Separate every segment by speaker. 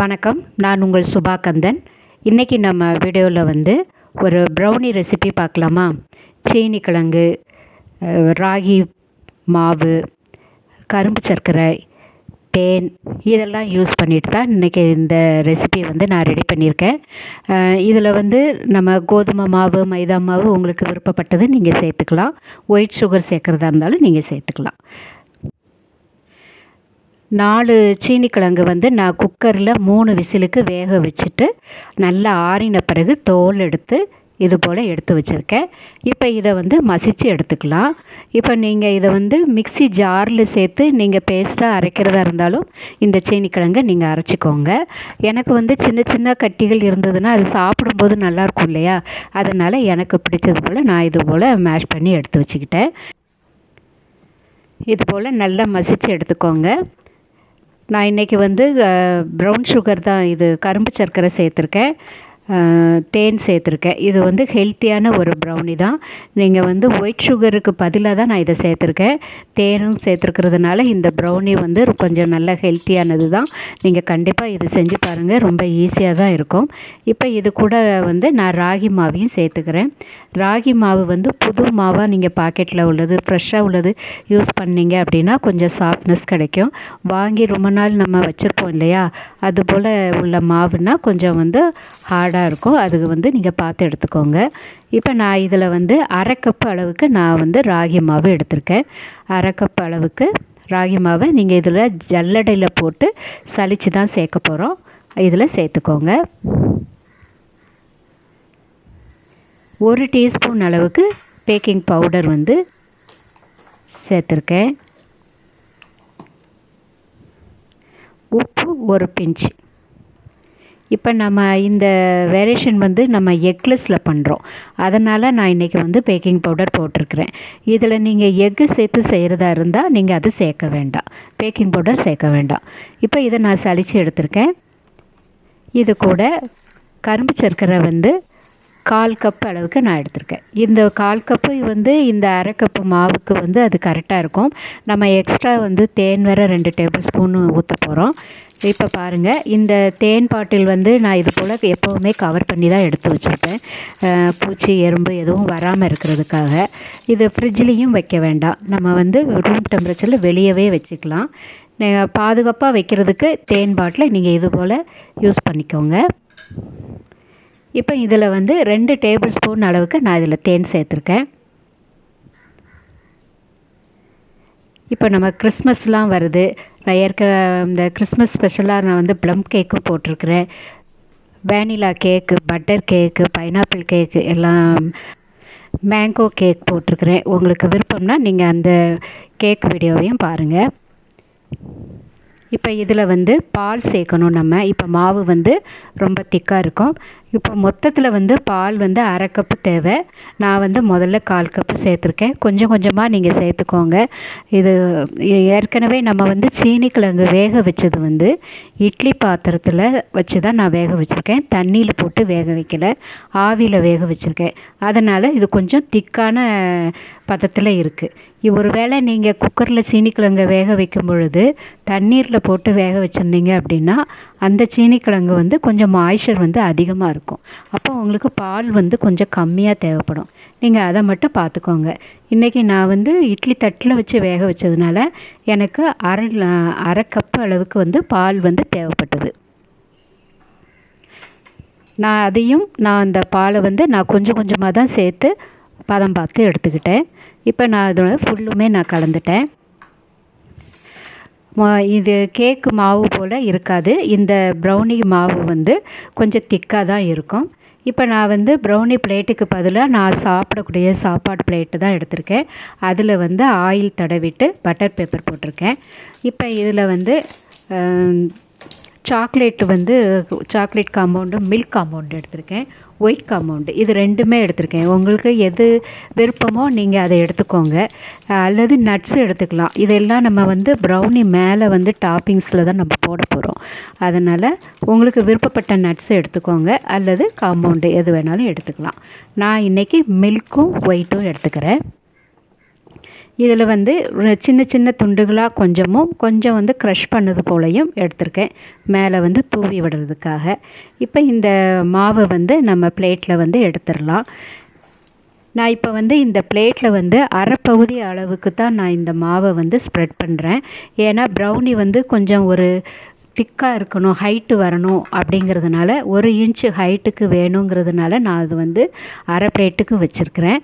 Speaker 1: வணக்கம். நான் உங்கள் சுபா கந்தன் இன்றைக்கி நம்ம வீடியோவில் வந்து ஒரு ப்ரௌனி ரெசிபி பார்க்கலாமா? சீனி கிழங்கு ராகி மாவு கரும்பு சர்க்கரை தேன் இதெல்லாம் யூஸ் பண்ணிட்டு தான் இன்றைக்கி இந்த ரெசிபி வந்து நான் ரெடி பண்ணியிருக்கேன். இதில் வந்து நம்ம கோதுமை மாவு மைதா மாவு உங்களுக்கு விருப்பப்பட்டது நீங்கள் சேர்த்துக்கலாம். ஒயிட் சுகர் சேர்க்குறதா இருந்தாலும் நீங்கள் சேர்த்துக்கலாம். நாலு சீனி கிழங்கு வந்து நான் குக்கரில் மூணு விசிலுக்கு வேக வச்சுட்டு நல்லா ஆறின பிறகு தோல் எடுத்து இது போல் எடுத்து வச்சுருக்கேன். இப்போ இதை வந்து மசித்து எடுத்துக்கலாம். இப்போ நீங்கள் இதை வந்து மிக்ஸி ஜாரில் சேர்த்து நீங்கள் பேஸ்ட்டாக அரைக்கிறதா இருந்தாலும் இந்த சீனி கிழங்கை நீங்கள் அரைச்சிக்கோங்க. எனக்கு வந்து சின்ன சின்ன கட்டிகள் இருந்ததுன்னா அது சாப்பிடும்போது நல்லாயிருக்கும் இல்லையா? அதனால் எனக்கு பிடிச்சது போல் நான் இது போல் மேஷ் பண்ணி எடுத்து வச்சுக்கிட்டேன். இது போல் நல்லா மசித்து எடுத்துக்கோங்க. நான் இன்றைக்கி வந்து ப்ரௌன் சுகர் தான் இது கரும்பு சர்க்கரை சேர்த்துருக்கேன். தேன் சேர்த்துருக்கேன். இது வந்து ஹெல்த்தியான ஒரு ப்ரௌனி தான். நீங்கள் வந்து ஒயிட் சுகருக்கு பதிலாக தான் நான் இதை சேர்த்துருக்கேன். தேனும் சேர்த்துருக்கிறதுனால இந்த ப்ரௌனி வந்து கொஞ்சம் நல்ல ஹெல்த்தியானது தான். நீங்கள் கண்டிப்பாக இது செஞ்சு பாருங்கள் ரொம்ப ஈஸியாக தான் இருக்கும். இப்போ இது கூட வந்து நான் ராகி மாவையும் சேர்த்துக்கிறேன். ராகி மாவு வந்து புது மாவாக நீங்கள் பாக்கெட்டில் உள்ளது ஃப்ரெஷ்ஷாக உள்ளது யூஸ் பண்ணீங்க அப்படின்னா கொஞ்சம் சாஃப்ட்னஸ் கிடைக்கும். வாங்கி ரொம்ப நாள் நம்ம வச்சுருப்போம் இல்லையா? அது போல் உள்ள மாவுன்னா கொஞ்சம் வந்து ஹார்ட் ஹார்டாக இருக்கும் அதுக்கு வந்து நீங்கள் பார்த்து எடுத்துக்கோங்க. இப்போ நான் இதில் வந்து அரை கப் அளவுக்கு நான் வந்து ராகி மாவு எடுத்திருக்கேன். அரை கப் அளவுக்கு ராகி மாவை நீங்கள் இதில் ஜல்லடையில் போட்டு சளிச்சு தான் சேர்க்க போகிறோம் இதில் சேர்த்துக்கோங்க. ஒரு டீஸ்பூன் அளவுக்கு பேக்கிங் பவுடர் வந்து சேர்த்துருக்கேன். உப்பு ஒரு பிஞ்ச். இப்போ நம்ம இந்த வேரியேஷன் வந்து நம்ம எக்லெஸில் பண்ணுறோம் அதனால் நான் இன்றைக்கி வந்து பேக்கிங் பவுடர் போட்டிருக்கிறேன். இதில் நீங்கள் எக்கு சேர்த்து செய்கிறதா இருந்தால் நீங்கள் அது சேர்க்க வேண்டாம். பேக்கிங் பவுடர் சேர்க்க வேண்டாம். இப்போ இதை நான் சலித்து எடுத்திருக்கேன். இது கூட கரும்பு சர்க்கரை வந்து கால் கப் அளவுக்கு நான் எடுத்திருக்கேன். இந்த கால் கப்பு வந்து இந்த அரை கப்பு மாவுக்கு வந்து அது கரெக்டாக இருக்கும். நம்ம எக்ஸ்ட்ரா வந்து தேன் வேற ரெண்டு டேபிள் ஸ்பூன் ஊற்ற போகிறோம் இப்போ பாருங்கள் இந்த தேன் பாட்டில் வந்து நான் இது போல் எப்போவுமே கவர் பண்ணி தான் எடுத்து வச்சுருப்பேன். பூச்சி எறும்பு எதுவும் வராமல் இருக்கிறதுக்காக. இது ஃப்ரிட்ஜ்லேயும் வைக்க வேண்டாம். நம்ம வந்து ரூம் டெம்பரேச்சரில் வெளியவே வச்சுக்கலாம். பாதுகாப்பாக வைக்கிறதுக்கு தேன் பாட்டிலை நீங்கள் இது போல் யூஸ் பண்ணிக்கோங்க. இப்போ இதில் வந்து ரெண்டு டேபிள் ஸ்பூன் அளவுக்கு நான் இதில் தேன் சேர்த்துருக்கேன். இப்போ நம்ம கிறிஸ்மஸ்லாம் வருது. நான் ஏற்க இந்த கிறிஸ்மஸ் ஸ்பெஷலாக நான் வந்து ப்ளம் கேக்கும் போட்டிருக்கிறேன். வேனிலா கேக்கு பட்டர் கேக்கு பைனாப்பிள் கேக்கு எல்லாம் மேங்கோ கேக் போட்டிருக்கிறேன். உங்களுக்கு விருப்பம்னா நீங்கள் அந்த கேக் வீடியோவையும் பாருங்கள் இப்போ இதில் வந்து பால் சேர்க்கணும் நம்ம. இப்போ மாவு வந்து ரொம்ப திக்காக இருக்கும். இப்போ மொத்தத்தில் வந்து பால் வந்து அரை கப்பு தேவை. நான் வந்து முதல்ல கால் கப்பு சேர்த்துருக்கேன். கொஞ்சம் கொஞ்சமாக நீங்கள் சேர்த்துக்கோங்க. இது ஏற்கனவே நம்ம வந்து சீனி கிழங்கு வேக வச்சது வந்து இட்லி பாத்திரத்தில் வச்சு தான் நான் வேக வச்சுருக்கேன். தண்ணியில் போட்டு வேக வைக்கல. ஆவியில் வேக வச்சுருக்கேன். அதனால் இது கொஞ்சம் திக்கான பதத்தில் இருக்குது ஒருவேளை நீங்கள் குக்கரில் சீனிக்கிழங்கை வேக வைக்கும் பொழுது தண்ணீரில் போட்டு வேக வச்சுருந்தீங்க அப்படின்னா அந்த சீனிக்கிழங்கு வந்து கொஞ்சம் மாய்ச்சர் வந்து அதிகமாக இருக்கும். அப்போ உங்களுக்கு பால் வந்து கொஞ்சம் கம்மியாக தேவைப்படும். நீங்கள் அதை மட்டும் பார்த்துக்கோங்க. இன்றைக்கி நான் வந்து இட்லி தட்டில் வச்சு வேக வச்சதுனால எனக்கு அரை அரை கப்பு அளவுக்கு வந்து பால் வந்து தேவைப்பட்டது. நான் அதையும் நான் அந்த பாலை வந்து நான் கொஞ்சம் கொஞ்சமாக தான் சேர்த்து பதம் பார்த்து எடுத்துக்கிட்டேன். இப்போ நான் இதோட ஃபுல்லுமே நான் கலந்துட்டேன். இது கேக்கு மாவு போல் இருக்காது. இந்த ப்ரௌனி மாவு வந்து கொஞ்சம் திக்காக தான் இருக்கும். இப்போ நான் வந்து ப்ரௌனி பிளேட்டுக்கு பதிலாக நான் சாப்பிடக்கூடிய சாப்பாடு பிளேட்டு தான் எடுத்திருக்கேன். அதில் வந்து ஆயில் தடவிட்டு பட்டர் பேப்பர் போட்டிருக்கேன். இப்போ இதில் வந்து சாக்லேட் வந்து சாக்லேட் காம்பவுண்டு மில்க் காம்பவுண்டு எடுத்திருக்கேன். ஒயிட் காம்பவுண்டு இது ரெண்டுமே எடுத்திருக்கேன். உங்களுக்கு எது விருப்பமோ நீங்கள் அதை எடுத்துக்கோங்க. அல்லது நட்ஸ் எடுத்துக்கலாம். இதெல்லாம் நம்ம வந்து ப்ரௌனி மேலே வந்து டாப்பிங்ஸில் தான் நம்ம போட போகிறோம் அதனால் உங்களுக்கு விருப்பப்பட்ட நட்ஸ் எடுத்துக்கோங்க. அல்லது காம்பவுண்டு எது வேணாலும் எடுத்துக்கலாம். நான் இன்றைக்கி மில்க்கும் ஒயிட்டும் எடுத்துக்கிறேன். இதில் வந்து சின்ன சின்ன துண்டுகளாக கொஞ்சமும் கொஞ்சம் வந்து க்ரஷ் பண்ணது போலையும் எடுத்திருக்கேன். மேலே வந்து தூவி விடுறதுக்காக. இப்போ இந்த மாவை வந்து நம்ம பிளேட்டில் வந்து எடுத்துடலாம். நான் இப்போ வந்து இந்த பிளேட்டில் வந்து அரை பகுதி அளவுக்கு தான் நான் இந்த மாவை வந்து ஸ்ப்ரெட் பண்ணுறேன். ஏன்னா ப்ரௌனி வந்து கொஞ்சம் ஒரு திக்காக இருக்கணும் ஹைட்டு வரணும் அப்படிங்கிறதுனால ஒரு இன்ச்சு ஹைட்டுக்கு வேணுங்கிறதுனால நான் அது வந்து அரை பிளேட்டுக்கு வச்சுருக்கிறேன்.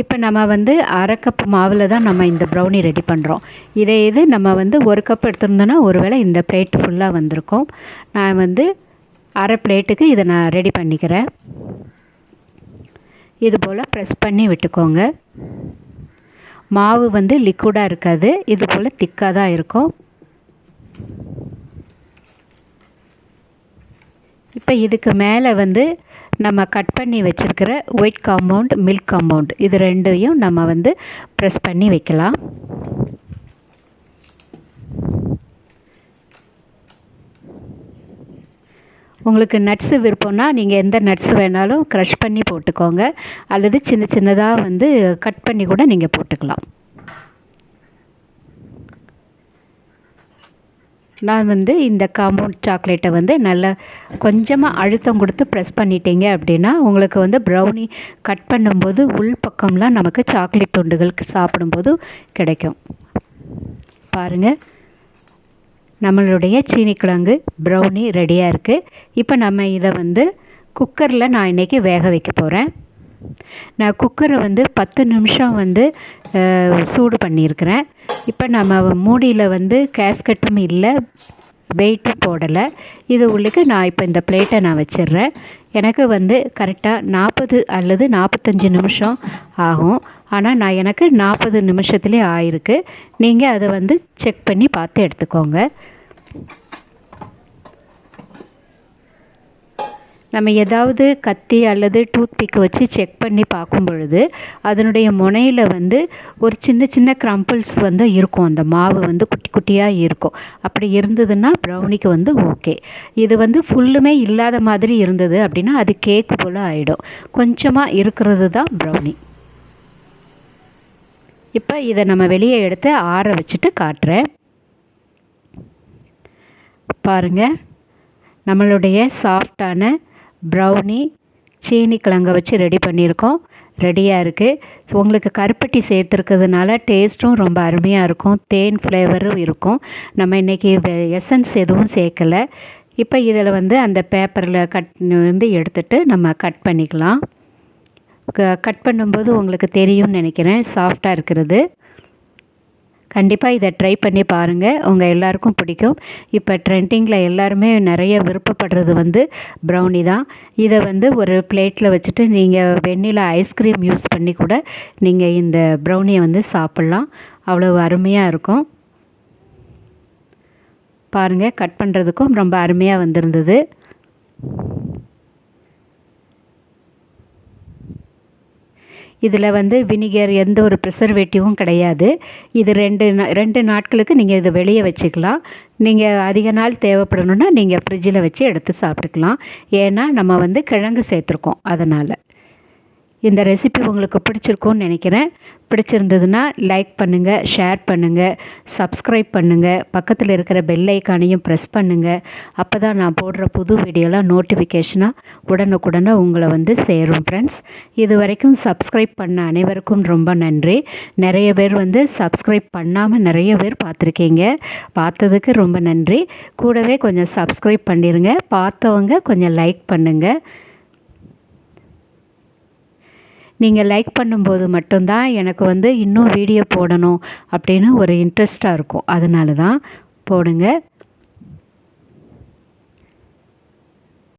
Speaker 1: இப்போ நம்ம வந்து அரை கப் மாவில் தான் நம்ம இந்த ப்ரௌனி ரெடி பண்ணுறோம் இதே இது நம்ம வந்து ஒரு கப் எடுத்திருந்தோன்னா ஒருவேளை இந்த பிளேட் ஃபுல்லாக வந்திருக்கும். நான் வந்து அரை பிளேட்டுக்கு இதை நான் ரெடி பண்ணிக்கிறேன். இது போல் ப்ரெஸ் பண்ணி விட்டுக்கோங்க. மாவு வந்து லிக்விடாக இருக்காது. இது போல் திக்காக தான் இருக்கும். இப்போ இதுக்கு மேலே வந்து நம்ம கட் பண்ணி வச்சுருக்கிற ஒயிட் காம்பவுண்ட் மில்க் காம்பவுண்ட் இது ரெண்டையும் நம்ம வந்து ப்ரெஸ் பண்ணி வைக்கலாம். உங்களுக்கு நட்ஸு விருப்பம்னா நீங்கள் எந்த நட்ஸு வேணாலும் க்ரஷ் பண்ணி போட்டுக்கோங்க. அல்லது சின்ன சின்னதாக வந்து கட் பண்ணி கூட நீங்கள் போட்டுக்கலாம். நான் வந்து இந்த காம்பவுண்ட் சாக்லேட்டை வந்து நல்லா கொஞ்சமாக அழுத்தம் கொடுத்து ப்ரெஸ் பண்ணிட்டீங்க அப்படின்னா உங்களுக்கு வந்து ப்ரௌனி கட் பண்ணும்போது உள் பக்கம்லாம் நமக்கு சாக்லேட் துண்டுகள் சாப்பிடும்போது கிடைக்கும். பாருங்கள் நம்மளுடைய சீனிக்கிழங்கு ப்ரௌனி ரெடியாக இருக்குது இப்போ நம்ம இதை வந்து குக்கரில் நான் இன்றைக்கி வேக வைக்க போகிறேன் நான் குக்கரை வந்து பத்து நிமிஷம் வந்து சூடு பண்ணியிருக்கிறேன். இப்போ நம்ம மூடியில் வந்து கேஸ்கட்டும் இல்லை வெயிட்டும் போடலை. இது உள்ளுக்கு நான் இப்போ இந்த பிளேட்டை நான் வச்சிடுறேன். எனக்கு வந்து கரெக்டாக நாற்பது அல்லது நாற்பத்தஞ்சு நிமிஷம் ஆகும். ஆனால் நான் எனக்கு நாற்பது நிமிஷத்துலேயே ஆயிருக்கு. நீங்கள் அதை வந்து செக் பண்ணி பார்த்து எடுத்துக்கோங்க. நம்ம ஏதாவது கத்தி அல்லது டூத்பிக்கை வச்சு செக் பண்ணி பார்க்கும் பொழுது அதனுடைய முனையில் வந்து ஒரு சின்ன சின்ன க்ரம்பிள்ஸ் வந்து இருக்கும். அந்த மாவு வந்து குட்டி குட்டியாக இருக்கும். அப்படி இருந்ததுன்னா ப்ரௌனிக்கு வந்து ஓகே இது வந்து ஃபுல்லுமே இல்லாத மாதிரி இருந்தது அப்படின்னா அது கேக் போல் ஆகிடும் கொஞ்சமாக இருக்கிறது தான் ப்ரௌனி இப்போ இதை நம்ம வெளியே எடுத்து ஆற வச்சுட்டு காட்டுறேன். பாருங்கள் நம்மளுடைய சாஃப்டான ப்ரௌனி சீனி கிழங்க வச்சு ரெடி பண்ணியிருக்கோம். ரெடியாக இருக்குது உங்களுக்கு கருப்பட்டி சேர்த்துருக்கிறதுனால டேஸ்ட்டும் ரொம்ப அருமையாக இருக்கும். தேன் ஃப்ளேவரும் இருக்கும். நம்ம இன்றைக்கி எசன்ஸ் எதுவும் சேர்க்கலை. இப்போ இதில் வந்து அந்த பேப்பரில் கட் வந்து எடுத்துகிட்டு நம்ம கட் பண்ணிக்கலாம். கட் பண்ணும்போது உங்களுக்கு தெரியும்னு நினைக்கிறேன். சாஃப்டாக இருக்கிறது. கண்டிப்பாக இதை ட்ரை பண்ணி பாருங்கள் உங்கள் எல்லாருக்கும் பிடிக்கும். இப்போ ட்ரெண்டிங்கில் எல்லாருமே நிறைய விருப்பப்படுறது வந்து ப்ரௌனி தான். இதை வந்து ஒரு பிளேட்டில் வச்சுட்டு நீங்கள் வெண்ணிலா ஐஸ்கிரீம் யூஸ் பண்ணி கூட நீங்கள் இந்த ப்ரௌனியை வந்து சாப்பிட்லாம். அவ்வளோ அருமையாக இருக்கும். பாருங்கள் கட் பண்ணுறதுக்கும் ரொம்ப அருமையாக வந்திருந்தது. இதில் வந்து வினிகர் எந்த ஒரு ப்ரிசர்வேட்டிவும் கிடையாது. இது ரெண்டு ரெண்டு நாட்களுக்கு நீங்கள் இதை வெளியே வச்சுக்கலாம். நீங்கள் அதிக நாள் தேவைப்படணுன்னா நீங்கள் ஃப்ரிட்ஜில் வச்சு எடுத்து சாப்பிட்டுக்கலாம். ஏன்னா நம்ம வந்து கிழங்கு சேர்த்துருக்கோம் அதனால். இந்த ரெசிபி உங்களுக்கு பிடிச்சிருக்கும்னு நினைக்கிறேன். பிடிச்சிருந்ததுன்னா லைக் பண்ணுங்கள் ஷேர் பண்ணுங்கள் சப்ஸ்கிரைப் பண்ணுங்கள் பக்கத்தில் இருக்கிற பெல் ஐக்கானையும் ப்ரெஸ் பண்ணுங்கள் அப்போ தான் நான் போடுற புது வீடியோலாம் நோட்டிஃபிகேஷனாக உடனுக்குடனே உங்களை வந்து சேரும் ஃப்ரெண்ட்ஸ் இது வரைக்கும் சப்ஸ்கிரைப் பண்ண அனைவருக்கும் ரொம்ப நன்றி. நிறைய பேர் வந்து சப்ஸ்கிரைப் பண்ணாமல் நிறைய பேர் பார்த்துருக்கீங்க. பார்த்ததுக்கு ரொம்ப நன்றி. கூடவே கொஞ்சம் சப்ஸ்கிரைப் பண்ணிடுங்க பார்த்தவங்க கொஞ்சம் லைக் பண்ணுங்கள் நீங்கள் லைக் பண்ணும்போது மட்டும்தான் எனக்கு வந்து இன்னும் வீடியோ போடணும் அப்படின்னு ஒரு இன்ட்ரெஸ்ட்டாக இருக்கும். அதனால தான் போடுங்கள்